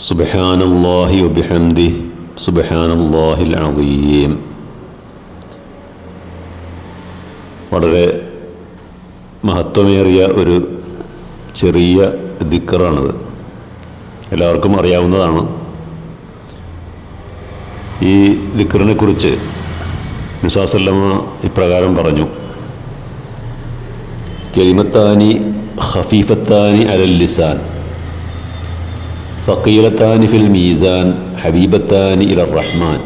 سبحان الله وبحمده سبحان الله العظيم വളരെ മഹത്വമേറിയ ഒരു ചെറിയ ദിക്കറാണത് എല്ലാവർക്കും അറിയാവുന്നതാണ് ഈ ദിക്കറിനെ കുറിച്ച് നിസാസല്ലമ്മ ഇപ്രകാരം പറഞ്ഞു കെലിമത്താനി ഖഫീഫത്താനി അലൽ ലിസാൻ ഫക്കീലത്താനി ഫിൽ മീസാൻ ഹബീബത്താനി ഇലർ റഹ്മാൻ.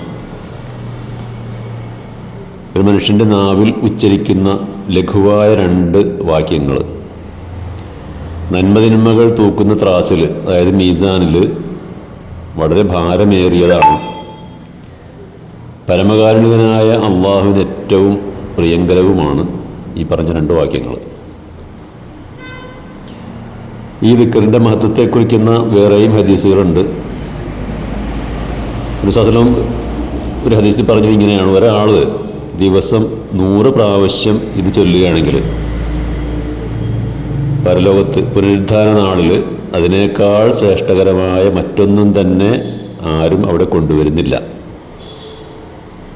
ഒരു മനുഷ്യന്റെ നാവിൽ ഉച്ചരിക്കുന്ന ലഘുവായ രണ്ട് വാക്യങ്ങൾ നന്മതിന്മകൾ തൂക്കുന്ന ത്രാസിൽ അതായത് മീസാനിൽ വളരെ ഭാരമേറിയതാണ്. പരമകാരുണികനായ അള്ളാഹുവിന് ഏറ്റവും പ്രിയങ്കരവുമാണ് ഈ പറഞ്ഞ രണ്ട് വാക്യങ്ങൾ ഈ ദിക്കറിന്റെ മഹത്വത്തെ കുറിക്കുന്ന വേറെയും ഹദീസുകളുണ്ട്. സാധനം ഒരു ഹദീസിൽ പറഞ്ഞു ഇങ്ങനെയാണ് ഒരാൾ ദിവസം നൂറ് പ്രാവശ്യം ഇത് ചൊല്ലുകയാണെങ്കിൽ പരലോകത്ത് പുനരുദ്ധാന നാളിൽ അതിനേക്കാൾ ശ്രേഷ്ഠകരമായ മറ്റൊന്നും തന്നെ ആരും അവിടെ കൊണ്ടുവരുന്നില്ല.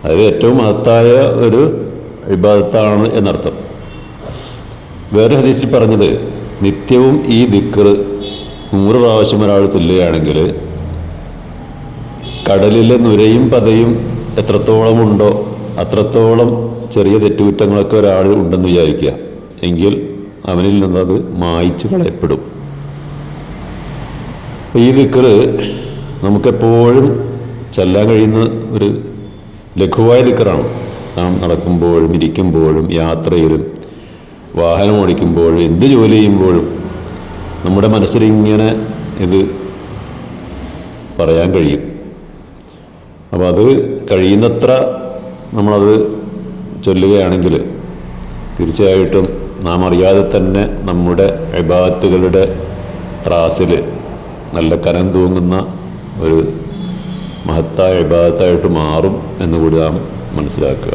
അത് ഏറ്റവും മഹത്തായ ഒരു വിഭാഗത്താണ് എന്നർത്ഥം. വേറെ ഹദീസിൽ പറഞ്ഞത് നിത്യവും ഈ ദിക്കർ നൂറ് പ്രാവശ്യം ഒരാൾ തുല്ലുകയാണെങ്കിൽ കടലിലെ നുരയും പതയും എത്രത്തോളം ഉണ്ടോ അത്രത്തോളം ചെറിയ തെറ്റുകുറ്റങ്ങളൊക്കെ ഒരാൾ ഉണ്ടെന്ന് വിചാരിക്കുക. എങ്കിൽ അവനിൽ നിന്നത് മായ്ച്ചു കളയപ്പെടും. ഈ ദിക്കർ നമുക്കെപ്പോഴും ചെല്ലാൻ കഴിയുന്ന ഒരു ലഘുവായ ദിക്കറാണ് നാം നടക്കുമ്പോഴും ഇരിക്കുമ്പോഴും യാത്രയിലും വാഹനം ഓടിക്കുമ്പോഴും എന്ത് ജോലി ചെയ്യുമ്പോഴും നമ്മുടെ മനസ്സിലിങ്ങനെ ഇത് പറയാൻ കഴിയും. അപ്പോൾ അത് കഴിയുന്നത്ര നമ്മളത് ചൊല്ലുകയാണെങ്കിൽ തീർച്ചയായിട്ടും നാം അറിയാതെ തന്നെ നമ്മുടെ വിഭാഗത്തുകളുടെ ത്രാസിൽ നല്ല കനം തൂങ്ങുന്ന ഒരു മഹത്തായ വിഭാഗത്തായിട്ട് മാറും എന്നുകൂടി നാം മനസ്സിലാക്കുക.